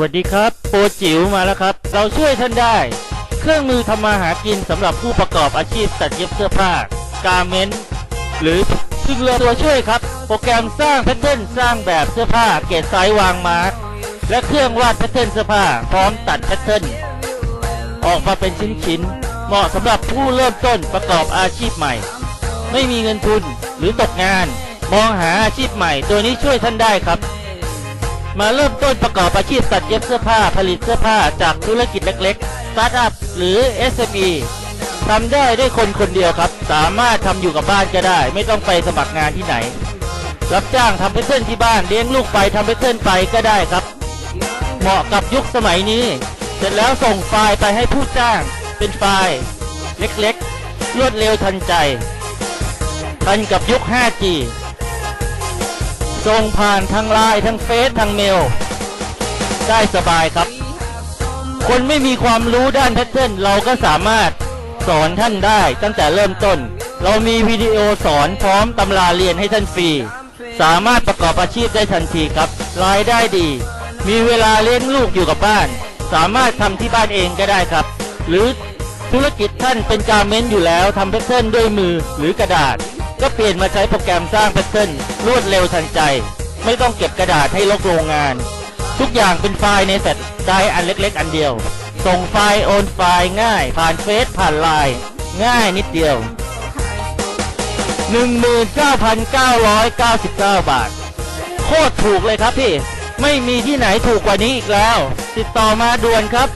วัสดีครับ โปรจิ๋วมาแล้วครับ เราช่วยท่านได้ เครื่องมือทำมาหากินสำหรับผู้ประกอบอาชีพตัดเย็บเสื้อผ้า กาเมนต์หรือซึ่งเรือตัวช่วยครับ โปรแกรมสร้างแพทเทิร์นสร้างแบบเสื้อผ้า เกรดไซส์วางมาร์กและเครื่องวาดแพทเทิร์นเสื้อผ้า พร้อมตัดแพทเทิร์นออกมาเป็นชิ้นๆเหมาะสำหรับผู้เริ่มต้นประกอบอาชีพใหม่ ไม่มีเงินทุนหรือตกงาน มองหาอาชีพใหม่ ตัวนี้ช่วยท่านได้ครับ มาเริ่มต้นประกอบอาชีพตัดเย็บเสื้อผ้าผลิตเสื้อผ้าจากธุรกิจเล็กๆ สตาร์ทอัพหรือ SME ทำได้ด้วยคนคนเดียวครับ สามารถทำอยู่กับบ้านก็ได้ ไม่ต้องไปสมัครงานที่ไหน รับจ้างทำเพชเทิร์นที่บ้านเลี้ยงลูกไปทำเพชเทิร์นไปก็ได้ครับ เหมาะกับยุคสมัยนี้ เสร็จแล้วส่งไฟล์ไปให้ผู้จ้าง เป็นไฟล์เล็กๆ รวดเร็วทันใจ ทันกับยุค 5G ส่งผ่านทางไลน์ทางเฟซทางเมล ได้สบายครับ คนไม่มีความรู้ด้านแพทเทิร์นเราก็สามารถสอนท่านได้ตั้งแต่เริ่มต้น เรามีวิดีโอสอนพร้อมตำราเรียนให้ท่านฟรี สามารถประกอบอาชีพได้ทันทีครับรายได้ดี มีเวลาเลี้ยงลูกอยู่กับบ้าน สามารถทำที่บ้านเองก็ได้ครับ หรือธุรกิจท่านเป็นการเม้นต์อยู่แล้วทำแพทเทิร์นด้วยมือหรือกระดาษ ก็เปลี่ยนมาใช้โปรแกรมสร้างแพทเทิร์นรวดเร็วทันใจ ไม่ต้องเก็บกระดาษให้ลกโรงงาน ทุกอย่างเป็นไฟล์ในแฟลชไดร์อันเล็กๆ อันเดียว ส่งไฟล์โอนไฟล์ง่าย ผ่านเฟซผ่านไลน์ง่ายนิดเดียว 19,999 บาท โคตรถูกเลยครับพี่ ไม่มีที่ไหนถูกกว่านี้อีกแล้ว ติดต่อมาด่วนครับ